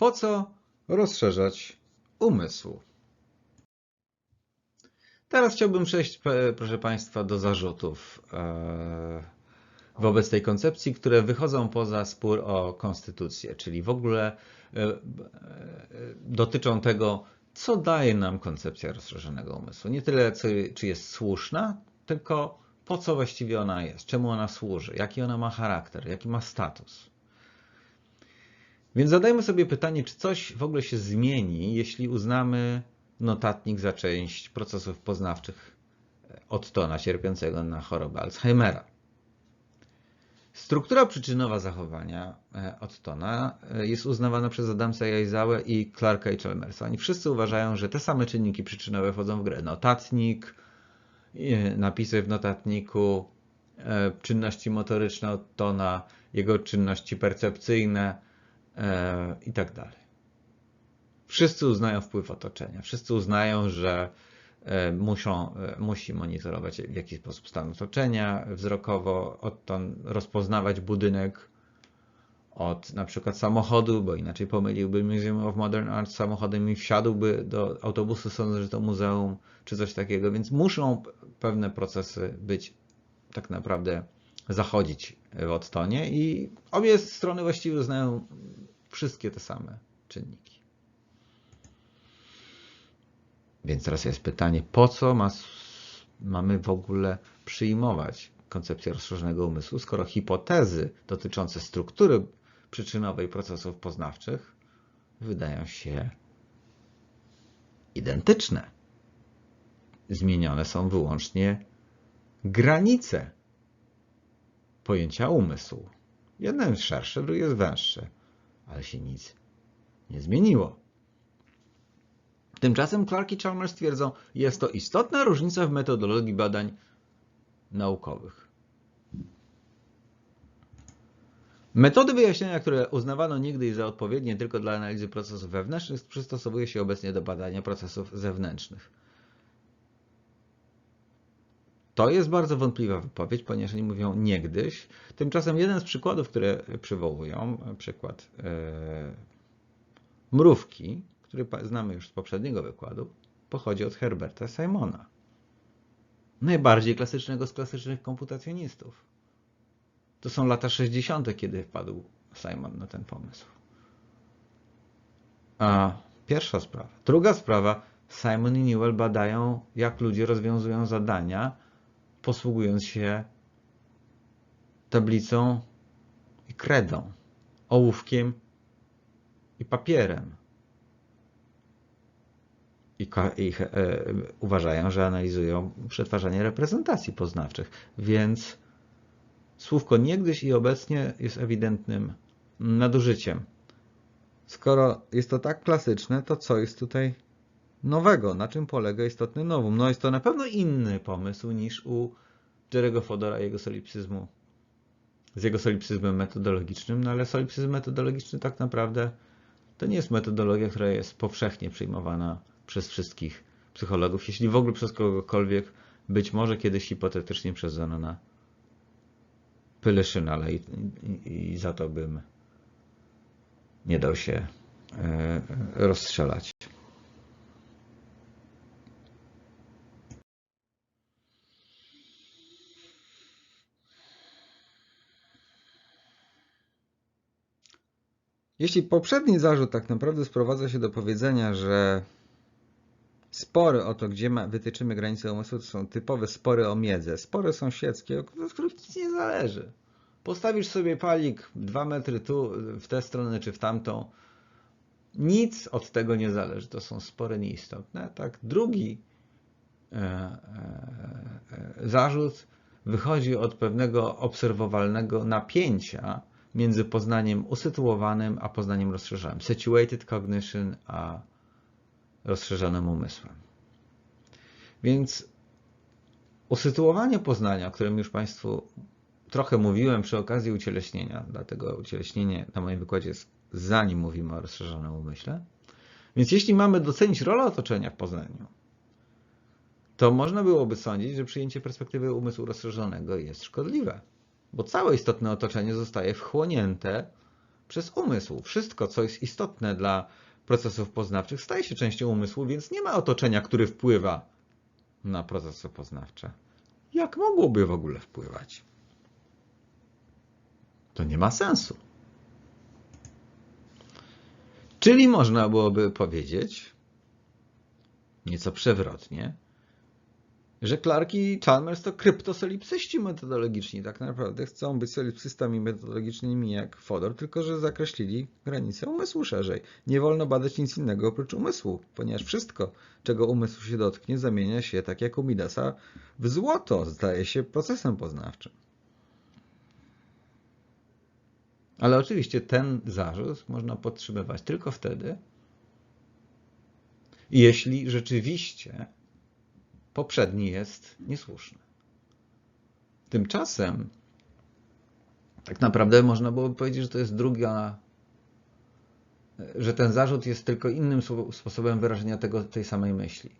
Po co rozszerzać umysł? Teraz chciałbym przejść, proszę Państwa, do zarzutów e, wobec tej koncepcji, które wychodzą poza spór o konstytucję, czyli w ogóle e, e, dotyczą tego, co daje nam koncepcja rozszerzonego umysłu. Nie tyle, czy jest słuszna, tylko po co właściwie ona jest, czemu ona służy, jaki ona ma charakter, jaki ma status. Więc zadajmy sobie pytanie, czy coś w ogóle się zmieni, jeśli uznamy notatnik za część procesów poznawczych Ottona cierpiącego na chorobę Alzheimera. Struktura przyczynowa zachowania Ottona jest uznawana przez Adamsa Jajzałę i Clarka i Chalmersa. Oni wszyscy uważają, że te same czynniki przyczynowe wchodzą w grę. Notatnik, napisy w notatniku, czynności motoryczne Ottona, jego czynności percepcyjne i tak dalej. Wszyscy uznają wpływ otoczenia. Wszyscy uznają, że muszą, musi monitorować w jakiś sposób stan otoczenia wzrokowo, odtąd rozpoznawać budynek od na przykład samochodu, bo inaczej pomyliłby Museum of Modern Art samochodem i wsiadłby do autobusu sądząc, że to muzeum czy coś takiego, więc muszą pewne procesy być tak naprawdę zachodzić w odtonie i obie strony właściwie uznają wszystkie te same czynniki. Więc teraz jest pytanie, po co ma, mamy w ogóle przyjmować koncepcję rozszerzonego umysłu, skoro hipotezy dotyczące struktury przyczynowej procesów poznawczych wydają się identyczne. Zmienione są wyłącznie granice pojęcia umysłu. Jedno jest szersze, drugie jest węższe, ale się nic nie zmieniło. Tymczasem Clark i Chalmers twierdzą, jest to istotna różnica w metodologii badań naukowych. Metody wyjaśnienia, które uznawano niegdyś za odpowiednie tylko dla analizy procesów wewnętrznych, przystosowuje się obecnie do badania procesów zewnętrznych. To jest bardzo wątpliwa wypowiedź, ponieważ oni mówią niegdyś. Tymczasem jeden z przykładów, które przywołują, przykład yy, mrówki, który znamy już z poprzedniego wykładu, pochodzi od Herberta Simona. Najbardziej klasycznego z klasycznych komputacjonistów. To są lata 60., kiedy wpadł Simon na ten pomysł. A pierwsza sprawa. Druga sprawa. Simon i Newell badają, jak ludzie rozwiązują zadania, posługując się tablicą i kredą, ołówkiem i papierem. I, i e, uważają, że analizują przetwarzanie reprezentacji poznawczych. Więc Słówko niegdyś i obecnie jest ewidentnym nadużyciem. Skoro jest to tak klasyczne, to co jest tutaj nowego? Na czym polega istotny nowum? No jest to na pewno inny pomysł niż u Jerego Fodora i jego solipsyzmu. Z jego solipsyzmem metodologicznym, no ale solipsyzm metodologiczny tak naprawdę to nie jest metodologia, która jest powszechnie przyjmowana przez wszystkich psychologów, jeśli w ogóle przez kogokolwiek, być może kiedyś hipotetycznie przez Zenona Pylyszyn, ale i, i, i za to bym nie dał się e, rozstrzelać. Jeśli poprzedni zarzut tak naprawdę sprowadza się do powiedzenia, że spory o to, gdzie wytyczymy granice umysłu, to są typowe spory o miedzę, spory sąsiedzkie, od których nic nie zależy. Postawisz sobie palik 2 metry tu, w tę stronę czy w tamtą, nic od tego nie zależy. To są spory nieistotne. Tak? Drugi e, e, e, zarzut wychodzi od pewnego obserwowalnego napięcia między poznaniem usytuowanym a poznaniem rozszerzonym. Situated cognition a rozszerzonym umysłem. Więc usytuowanie poznania, o którym już Państwu trochę mówiłem przy okazji ucieleśnienia, dlatego ucieleśnienie na moim wykładzie jest zanim mówimy o rozszerzonym umyśle. Więc jeśli mamy docenić rolę otoczenia w poznaniu, to można byłoby sądzić, że przyjęcie perspektywy umysłu rozszerzonego jest szkodliwe, bo całe istotne otoczenie zostaje wchłonięte przez umysł. Wszystko, co jest istotne dla procesów poznawczych, staje się częścią umysłu, więc nie ma otoczenia, który wpływa na procesy poznawcze. Jak mogłoby w ogóle wpływać? To nie ma sensu. Czyli można byłoby powiedzieć, nieco przewrotnie, że Clark i Chalmers to kryptosolipsyści metodologiczni. Tak naprawdę chcą być solipsystami metodologicznymi jak Fodor, tylko że zakreślili granice umysłu szerzej. Nie wolno badać nic innego oprócz umysłu, ponieważ wszystko, czego umysł się dotknie, zamienia się, tak jak u Midasa, w złoto. Staje się procesem poznawczym. Ale oczywiście ten zarzut można podtrzymywać tylko wtedy, jeśli rzeczywiście poprzedni jest niesłuszny. Tymczasem tak naprawdę można byłoby powiedzieć, że to jest druga, że ten zarzut jest tylko innym sposobem wyrażenia tego, tej samej myśli.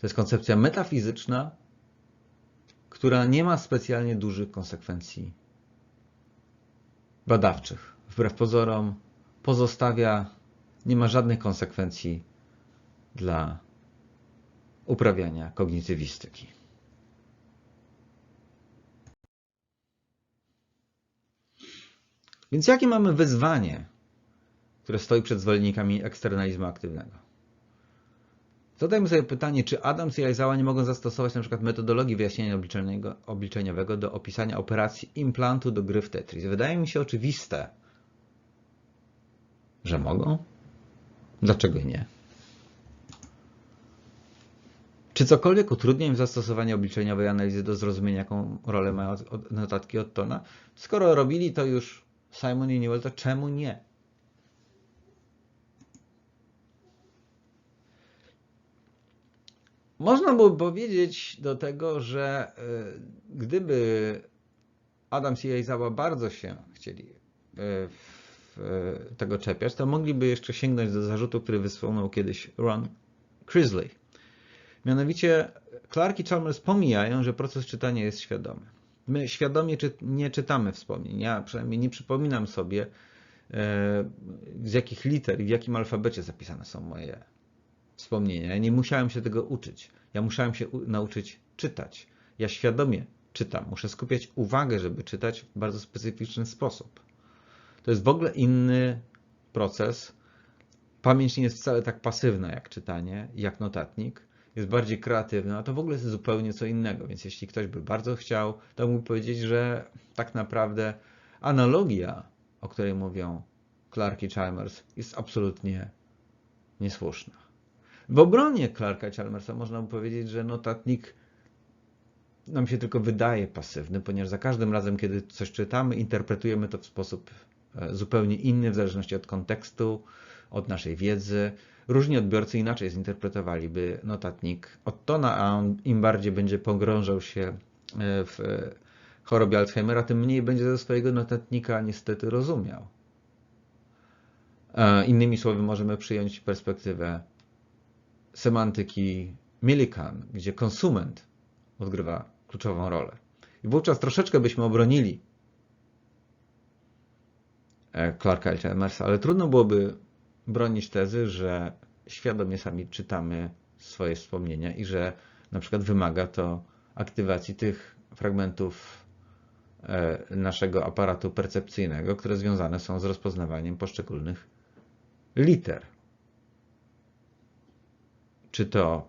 To jest koncepcja metafizyczna, która nie ma specjalnie dużych konsekwencji badawczych. Wbrew pozorom pozostawia, nie ma żadnych konsekwencji dla uprawiania kognitywistyki. Więc jakie mamy wyzwanie, które stoi przed zwolennikami eksternalizmu aktywnego? Zadajmy sobie pytanie, czy Adams i Aizawa nie mogą zastosować przykład metodologii wyjaśnienia obliczeniowego do opisania operacji implantu do gry w Tetris. Wydaje mi się oczywiste, że mogą. Dlaczego nie? Czy cokolwiek utrudnia im zastosowanie obliczeniowej analizy do zrozumienia, jaką rolę mają notatki Ottona? Skoro robili to już Simon i Newell, to czemu nie? Można by powiedzieć do tego, że y, gdyby Adams i Eizawa bardzo się chcieli y, tego czepiać, to mogliby jeszcze sięgnąć do zarzutu, który wysłał kiedyś Ron Crisley. Mianowicie Clark i Chalmers pomijają, że proces czytania jest świadomy. My świadomie czy, nie czytamy wspomnień. Ja przynajmniej nie przypominam sobie, e, z jakich liter i w jakim alfabecie zapisane są moje wspomnienia. Ja nie musiałem się tego uczyć. Ja musiałem się nauczyć czytać. Ja świadomie czytam. Muszę skupiać uwagę, żeby czytać w bardzo specyficzny sposób. To jest w ogóle inny proces. Pamięć nie jest wcale tak pasywna jak czytanie, jak notatnik jest bardziej kreatywny, a to w ogóle jest zupełnie co innego. Więc jeśli ktoś by bardzo chciał, to mógłby powiedzieć, że tak naprawdę analogia, o której mówią Clark i Chalmers, jest absolutnie niesłuszna. W obronie Clarka Chalmersa można by powiedzieć, że notatnik nam się tylko wydaje pasywny, ponieważ za każdym razem, kiedy coś czytamy, interpretujemy to w sposób e, zupełnie inny, w zależności od kontekstu, od naszej wiedzy. Różni odbiorcy inaczej zinterpretowaliby notatnik Ottona, a on im bardziej będzie pogrążał się e, w chorobie Alzheimera, tym mniej będzie ze swojego notatnika niestety rozumiał. E, innymi słowy, możemy przyjąć perspektywę semantyki Millikan, gdzie konsument odgrywa kluczową rolę. I wówczas troszeczkę byśmy obronili e, Clarka Chalmersa, ale trudno byłoby bronić tezy, że świadomie sami czytamy swoje wspomnienia i że na przykład wymaga to aktywacji tych fragmentów e, naszego aparatu percepcyjnego, które związane są z rozpoznawaniem poszczególnych liter. Czy to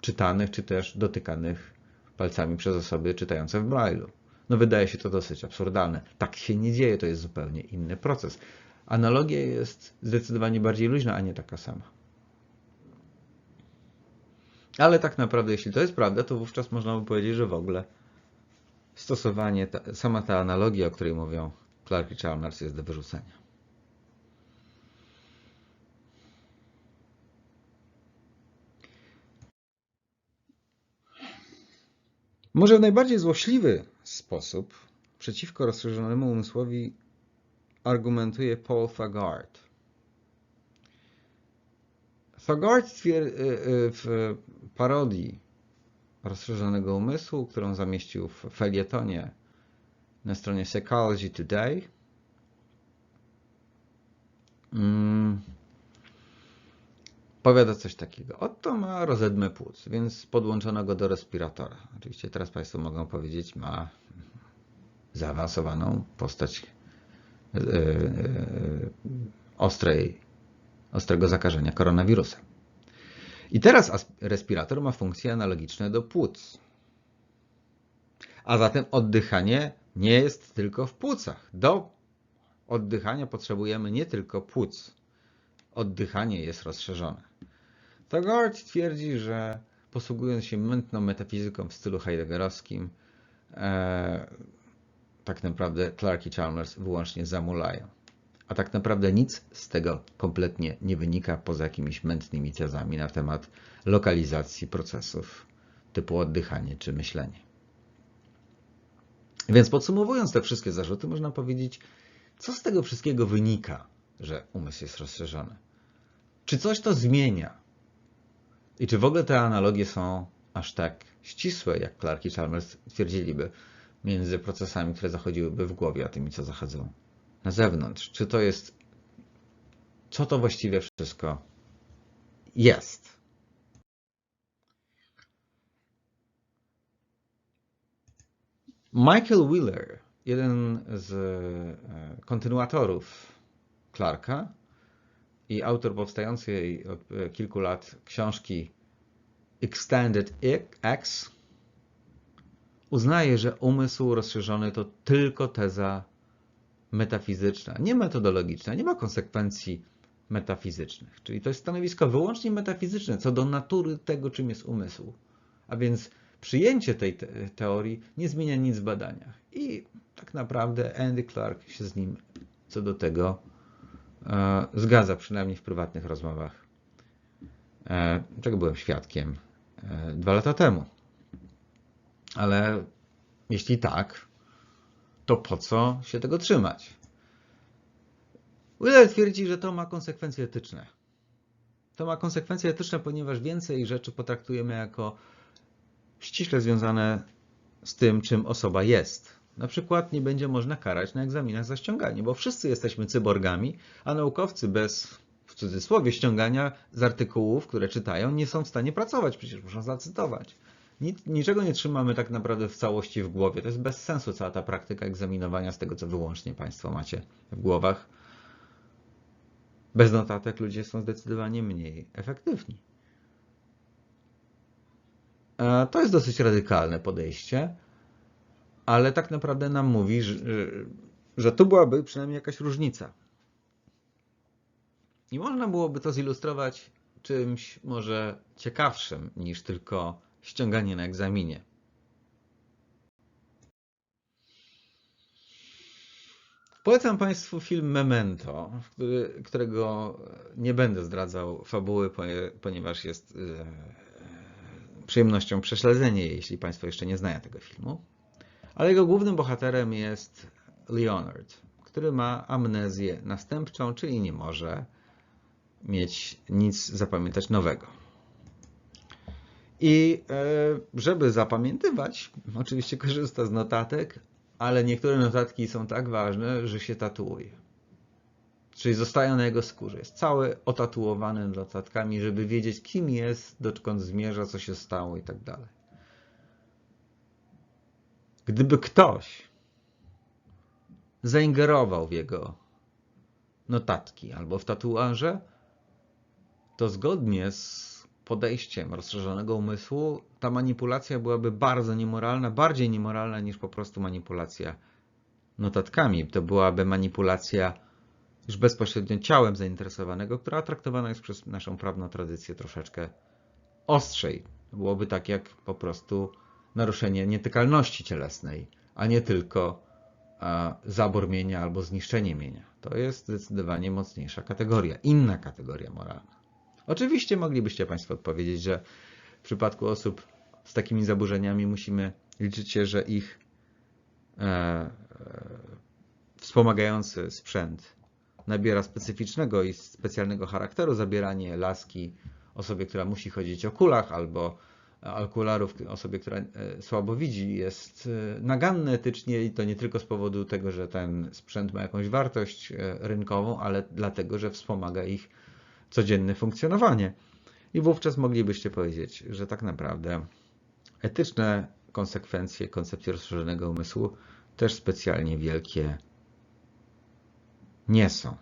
czytanych, czy też dotykanych palcami przez osoby czytające w Braille'u. No wydaje się to dosyć absurdalne. Tak się nie dzieje, to jest zupełnie inny proces. Analogia jest zdecydowanie bardziej luźna, a nie taka sama. Ale tak naprawdę, jeśli to jest prawda, to wówczas można by powiedzieć, że w ogóle stosowanie, ta, sama ta analogia, o której mówią Clark i Chalmers, jest do wyrzucenia. Może w najbardziej złośliwy sposób przeciwko rozszerzonemu umysłowi argumentuje Paul Fagard. Fagard y, y, w parodii rozszerzonego umysłu, którą zamieścił w felietonie na stronie Psychology Today, mm, powiada coś takiego. Oto ma rozedmę płuc, więc podłączono go do respiratora. Oczywiście teraz Państwo mogą powiedzieć, ma zaawansowaną postać ostrej, ostrego zakażenia koronawirusem. I teraz respirator ma funkcje analogiczne do płuc. A zatem oddychanie nie jest tylko w płucach. Do oddychania potrzebujemy nie tylko płuc. Oddychanie jest rozszerzone. Tagore twierdzi, że posługując się mętną metafizyką w stylu heideggerowskim, e, tak naprawdę Clark i Chalmers wyłącznie zamulają. A tak naprawdę nic z tego kompletnie nie wynika poza jakimiś mętnymi tezami na temat lokalizacji procesów typu oddychanie czy myślenie. Więc podsumowując te wszystkie zarzuty, można powiedzieć, co z tego wszystkiego wynika, że umysł jest rozszerzony? Czy coś to zmienia? I czy w ogóle te analogie są aż tak ścisłe, jak Clark i Chalmers twierdziliby, między procesami, które zachodziłyby w głowie, a tymi, co zachodzą na zewnątrz? Czy to jest. Co to właściwie wszystko jest? Michael Wheeler, jeden z e, kontynuatorów Clarka i autor powstającej od e, kilku lat książki Extended X, uznaje, że umysł rozszerzony to tylko teza metafizyczna, nie metodologiczna, nie ma konsekwencji metafizycznych. Czyli to jest stanowisko wyłącznie metafizyczne co do natury tego, czym jest umysł. A więc przyjęcie tej te teorii nie zmienia nic w badaniach. I tak naprawdę Andy Clark się z nim co do tego e, zgadza, przynajmniej w prywatnych rozmowach, e, czego byłem świadkiem e, dwa lata temu. Ale jeśli tak, to po co się tego trzymać? Wheeler twierdzi, że to ma konsekwencje etyczne. To ma konsekwencje etyczne, ponieważ więcej rzeczy potraktujemy jako ściśle związane z tym, czym osoba jest. Na przykład nie będzie można karać na egzaminach za ściąganie, bo wszyscy jesteśmy cyborgami, a naukowcy bez, w cudzysłowie, ściągania z artykułów, które czytają, nie są w stanie pracować, przecież muszą zacytować. Nic, niczego nie trzymamy tak naprawdę w całości w głowie. To jest bez sensu cała ta praktyka egzaminowania z tego, co wyłącznie Państwo macie w głowach. Bez notatek ludzie są zdecydowanie mniej efektywni. E, to jest dosyć radykalne podejście, ale tak naprawdę nam mówi, że, że tu byłaby przynajmniej jakaś różnica. I można byłoby to zilustrować czymś może ciekawszym niż tylko ściąganie na egzaminie. Polecam Państwu film Memento, który, którego nie będę zdradzał fabuły, ponieważ jest e, przyjemnością prześledzenie jeśli Państwo jeszcze nie znają tego filmu. Ale jego głównym bohaterem jest Leonard, który ma amnezję następczą, czyli nie może mieć nic zapamiętać nowego. I e, żeby zapamiętywać, oczywiście korzysta z notatek, ale niektóre notatki są tak ważne, że się tatuuje. Czyli zostają na jego skórze. Jest cały otatuowany notatkami, żeby wiedzieć, kim jest, dokąd zmierza, co się stało i tak dalej. Gdyby ktoś zaingerował w jego notatki albo w tatuaże, to zgodnie z podejściem rozszerzonego umysłu, ta manipulacja byłaby bardzo niemoralna, bardziej niemoralna niż po prostu manipulacja notatkami. To byłaby manipulacja już bezpośrednio ciałem zainteresowanego, która traktowana jest przez naszą prawną tradycję troszeczkę ostrzej. Byłoby tak jak po prostu naruszenie nietykalności cielesnej, a nie tylko zabór mienia albo zniszczenie mienia. To jest zdecydowanie mocniejsza kategoria, inna kategoria moralna. Oczywiście moglibyście Państwo odpowiedzieć, że w przypadku osób z takimi zaburzeniami musimy liczyć się, że ich e, e, wspomagający sprzęt nabiera specyficznego i specjalnego charakteru. Zabieranie laski osobie, która musi chodzić o kulach albo okularów osobie, która e, słabo widzi, jest e, naganne etycznie i to nie tylko z powodu tego, że ten sprzęt ma jakąś wartość e, rynkową, ale dlatego, że wspomaga ich codzienne funkcjonowanie. I wówczas moglibyście powiedzieć, że tak naprawdę etyczne konsekwencje koncepcji rozszerzonego umysłu też specjalnie wielkie nie są.